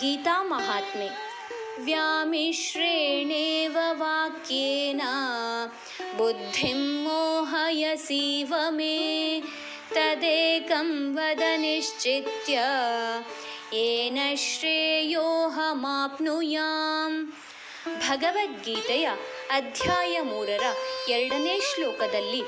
ಗೀತಾ ಮಹಾತ್ಮೆ. ವ್ಯಾಮಿಶ್ರೇಣೇವ ವಾಕ್ಯೇನ? ಬುದ್ಧಿಂ ಮೋಹಯಸೀವ ಮೇ? ತದೇಕಂ ವದ ನಿಶ್ಚಿತ್ಯ? ಏನ ಶ್ರೇಯೋಹಮಾಪ್ನುಯಾಂ ಭಗವದ್ಗೀತೆಯ ಅಧ್ಯಾಯ ಮೂರರ ಎರಡನೇ ಶ್ಲೋಕದಲ್ಲಿ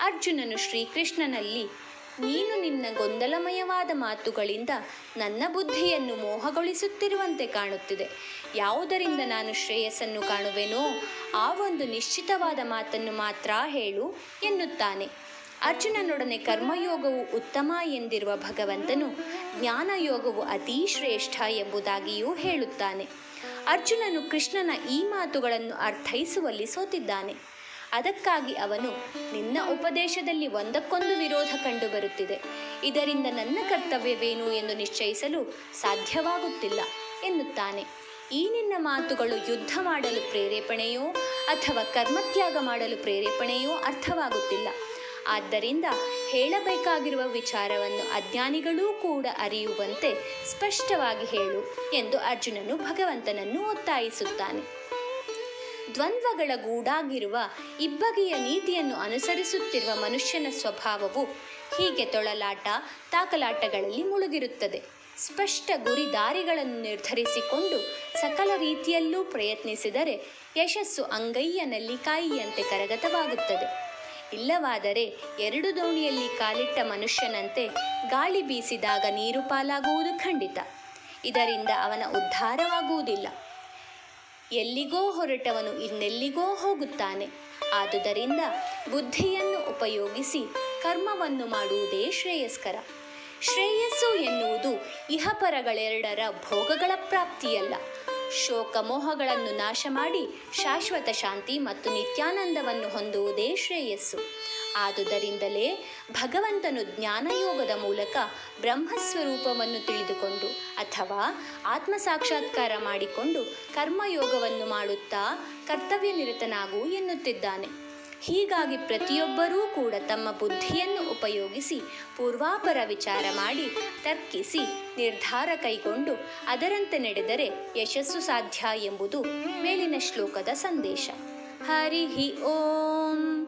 ಅರ್ಜುನನು ಶ್ರೀಕೃಷ್ಣನಲ್ಲಿ ನೀನು ನಿನ್ನ ಗೊಂದಲಮಯವಾದ ಮಾತುಗಳಿಂದ ನನ್ನ ಬುದ್ಧಿಯನ್ನು ಮೋಹಗೊಳಿಸುತ್ತಿರುವಂತೆ ಕಾಣುತ್ತಿದೆ. ಯಾವುದರಿಂದ ನಾನು ಶ್ರೇಯಸ್ಸನ್ನು ಕಾಣುವೆನೋ, ಆ ಒಂದು ನಿಶ್ಚಿತವಾದ ಮಾತನ್ನು ಮಾತ್ರ ಹೇಳು ಎನ್ನುತ್ತಾನೆ. ಅರ್ಜುನನೊಡನೆ ಕರ್ಮಯೋಗವು ಉತ್ತಮ ಎಂದಿರುವ ಭಗವಂತನು ಜ್ಞಾನಯೋಗವು ಅತೀ ಶ್ರೇಷ್ಠ ಎಂಬುದಾಗಿಯೂ ಹೇಳುತ್ತಾನೆ. ಅರ್ಜುನನು ಕೃಷ್ಣನ ಈ ಮಾತುಗಳನ್ನು ಅರ್ಥೈಸುವಲ್ಲಿ ಸೋತಿದ್ದಾನೆ. ಅದಕ್ಕಾಗಿ ಅವನು ನಿನ್ನ ಉಪದೇಶದಲ್ಲಿ ಒಂದಕ್ಕೊಂದು ವಿರೋಧ ಕಂಡುಬರುತ್ತಿದೆ. ಇದರಿಂದ ನನ್ನ ಕರ್ತವ್ಯವೇನು ಎಂದು ನಿಶ್ಚಯಿಸಲು ಸಾಧ್ಯವಾಗುತ್ತಿಲ್ಲ ಎನ್ನುತ್ತಾನೆ. ಈ ನಿನ್ನ ಮಾತುಗಳು ಯುದ್ಧ ಮಾಡಲು ಪ್ರೇರೇಪಣೆಯೋ ಅಥವಾ ಕರ್ಮತ್ಯಾಗ ಮಾಡಲು ಪ್ರೇರೇಪಣೆಯೋ ಅರ್ಥವಾಗುತ್ತಿಲ್ಲ. ಆದ್ದರಿಂದ ಹೇಳಬೇಕಾಗಿರುವ ವಿಚಾರವನ್ನು ಅಜ್ಞಾನಿಗಳೂ ಕೂಡ ಅರಿಯುವಂತೆ ಸ್ಪಷ್ಟವಾಗಿ ಹೇಳು ಎಂದು ಅರ್ಜುನನು ಭಗವಂತನನ್ನು ಒತ್ತಾಯಿಸುತ್ತಾನೆ. ದ್ವಂದ್ವಗಳ ಗೂಡಾಗಿರುವ ಇಬ್ಬಗೆಯ ನೀತಿಯನ್ನು ಅನುಸರಿಸುತ್ತಿರುವ ಮನುಷ್ಯನ ಸ್ವಭಾವವು ಹೀಗೆ ತೊಳಲಾಟ, ತಾಕಲಾಟಗಳಲ್ಲಿ ಮುಳುಗಿರುತ್ತದೆ. ಸ್ಪಷ್ಟ ಗುರಿ ದಾರಿಗಳನ್ನು ನಿರ್ಧರಿಸಿಕೊಂಡು ಸಕಲ ರೀತಿಯಲ್ಲೂ ಪ್ರಯತ್ನಿಸಿದರೆ ಯಶಸ್ಸು ಅಂಗೈಯನಲ್ಲಿ ಕಾಯಿಯಂತೆ ಕರಗತವಾಗುತ್ತದೆ. ಇಲ್ಲವಾದರೆ ಎರಡು ದೋಣಿಯಲ್ಲಿ ಕಾಲಿಟ್ಟ ಮನುಷ್ಯನಂತೆ ಗಾಳಿ ಬೀಸಿದಾಗ ನೀರು ಪಾಲಾಗುವುದು ಖಂಡಿತ. ಇದರಿಂದ ಅವನ ಉದ್ಧಾರವಾಗುವುದಿಲ್ಲ. ಎಲ್ಲಿಗೋ ಹೊರಟವನು ಇನ್ನೆಲ್ಲಿಗೋ ಹೋಗುತ್ತಾನೆ. ಆದುದರಿಂದ ಬುದ್ಧಿಯನ್ನು ಉಪಯೋಗಿಸಿ ಕರ್ಮವನ್ನು ಮಾಡುವುದೇ ಶ್ರೇಯಸ್ಕರ. ಶ್ರೇಯಸ್ಸು ಎನ್ನುವುದು ಇಹಪರಗಳೆರಡರ ಭೋಗಗಳ ಪ್ರಾಪ್ತಿಯಲ್ಲ. ಶೋಕ ಮೋಹಗಳನ್ನು ನಾಶ ಮಾಡಿ ಶಾಶ್ವತ ಶಾಂತಿ ಮತ್ತು ನಿತ್ಯಾನಂದವನ್ನು ಹೊಂದುವುದೇ ಶ್ರೇಯಸ್ಸು. ಆದುದರಿಂದಲೇ ಭಗವಂತನು ಜ್ಞಾನಯೋಗದ ಮೂಲಕ ಬ್ರಹ್ಮಸ್ವರೂಪವನ್ನು ತಿಳಿದುಕೊಂಡು ಅಥವಾ ಆತ್ಮ ಸಾಕ್ಷಾತ್ಕಾರ ಮಾಡಿಕೊಂಡು ಕರ್ಮಯೋಗವನ್ನು ಮಾಡುತ್ತಾ ಕರ್ತವ್ಯನಿರತನಾಗು ಎನ್ನುತ್ತಿದ್ದಾನೆ. ಹೀಗಾಗಿ ಪ್ರತಿಯೊಬ್ಬರೂ ಕೂಡ ತಮ್ಮ ಬುದ್ಧಿಯನ್ನು ಉಪಯೋಗಿಸಿ ಪೂರ್ವಾಪರ ವಿಚಾರ ಮಾಡಿ ತರ್ಕಿಸಿ ನಿರ್ಧಾರ ಕೈಗೊಂಡು ಅದರಂತೆ ನಡೆದರೆ ಯಶಸ್ಸು ಸಾಧ್ಯ ಎಂಬುದು ಮೇಲಿನ ಶ್ಲೋಕದ ಸಂದೇಶ. ಹರಿ ಓಂ.